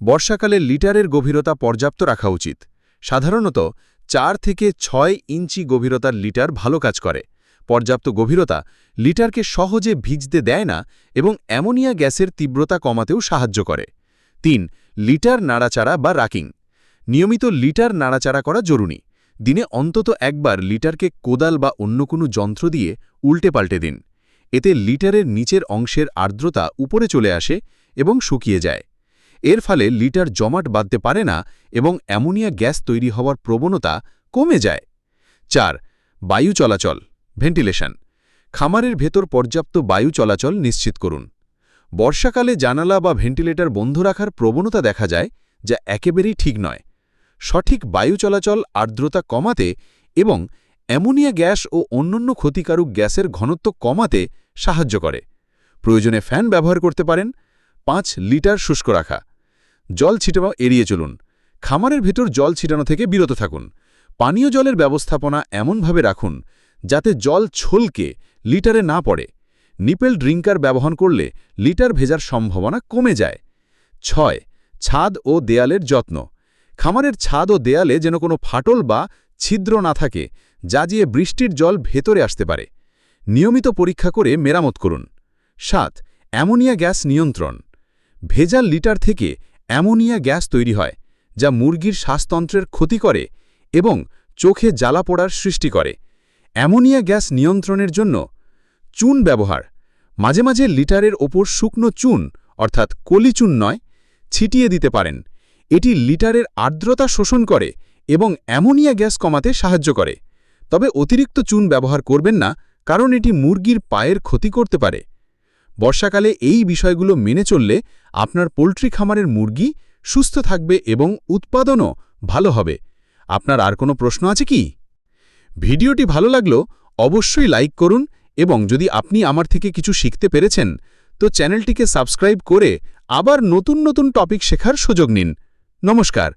বর্ষাকালে লিটারের গভীরতা পর্যাপ্ত রাখা উচিত। সাধারণত চার থেকে ছয় ইঞ্চি গভীরতার লিটার ভালো কাজ করে। পর্যাপ্ত গভীরতা লিটারকে সহজে ভিজতে দেয় না এবং অ্যামোনিয়া গ্যাসের তীব্রতা কমাতেও সাহায্য করে। তিন, লিটার নাড়াচাড়া বা রাকিং। নিয়মিত লিটার নাড়াচাড়া করা জরুরি। দিনে অন্তত একবার লিটারকে কোদাল বা অন্য কোনো যন্ত্র দিয়ে উল্টে পাল্টে দিন। এতে লিটারের নিচের অংশের আর্দ্রতা উপরে চলে আসে এবং শুকিয়ে যায়। এর ফলে লিটার জমাট বাঁধতে পারে না এবং অ্যামোনিয়া গ্যাস তৈরি হওয়ার প্রবণতা কমে যায়। চার, বায়ু চলাচল, ভেন্টিলেশন। খামারের ভেতর পর্যাপ্ত বায়ু চলাচল নিশ্চিত করুন। বর্ষাকালে জানালা বা ভেন্টিলেটর বন্ধ রাখার প্রবণতা দেখা যায়, যা একেবারেই ঠিক নয়। সঠিক বায়ু চলাচল আর্দ্রতা কমাতে এবং অ্যামোনিয়া গ্যাস ও অন্যান্য ক্ষতিকারক গ্যাসের ঘনত্ব কমাতে সাহায্য করে। প্রয়োজনে ফ্যান ব্যবহার করতে পারেন। পাঁচ, লিটার শুষ্ক রাখা। জল ছিটানো এড়িয়ে চলুন। খামারের ভেতর জল ছিটানো থেকে বিরত থাকুন। পানীয় জলের ব্যবস্থাপনা এমনভাবে রাখুন, যাতে জল ছলকে, লিটারে না পড়ে। নিপেল ড্রিঙ্কার ব্যবহার করলে লিটার ভেজার সম্ভাবনা কমে যায়। ছয়, ছাদ ও দেয়ালের যত্ন। খামারের ছাদ ও দেয়ালে যেন কোনো ফাটল বা ছিদ্র না থাকে যা দিয়ে বৃষ্টির জল ভেতরে আসতে পারে। নিয়মিত পরীক্ষা করে মেরামত করুন। সাত, অ্যামোনিয়া গ্যাস নিয়ন্ত্রণ। ভেজাল লিটার থেকে অ্যামোনিয়া গ্যাস তৈরি হয়, যা মুরগির শ্বাসতন্ত্রের ক্ষতি করে এবং চোখে জ্বালা পোড়ার সৃষ্টি করে। অ্যামোনিয়া গ্যাস নিয়ন্ত্রণের জন্য চুন ব্যবহার। মাঝে মাঝে লিটারের ওপর শুকনো চুন, অর্থাৎ কলি চুন নয়, ছিটিয়ে দিতে পারেন। এটি লিটারের আর্দ্রতা শোষণ করে এবং অ্যামোনিয়া গ্যাস কমাতে সাহায্য করে। তবে অতিরিক্ত চুন ব্যবহার করবেন না, কারণ এটি মুরগির পায়ের ক্ষতি করতে পারে। বর্ষাকালে এই বিষয়গুলো মেনে চললে আপনার পোলট্রি খামারের মুরগি সুস্থ থাকবে এবং উৎপাদনও ভালো হবে। আপনার আর কোনো প্রশ্ন আছে কি? ভিডিওটি ভালো লাগল অবশ্যই লাইক করুন এবং যদি আপনি আমার থেকে কিছু শিখতে পেরেছেন, তো চ্যানেলটিকে সাবস্ক্রাইব করে আবার নতুন নতুন টপিক শেখার সুযোগ নিন। নমস্কার।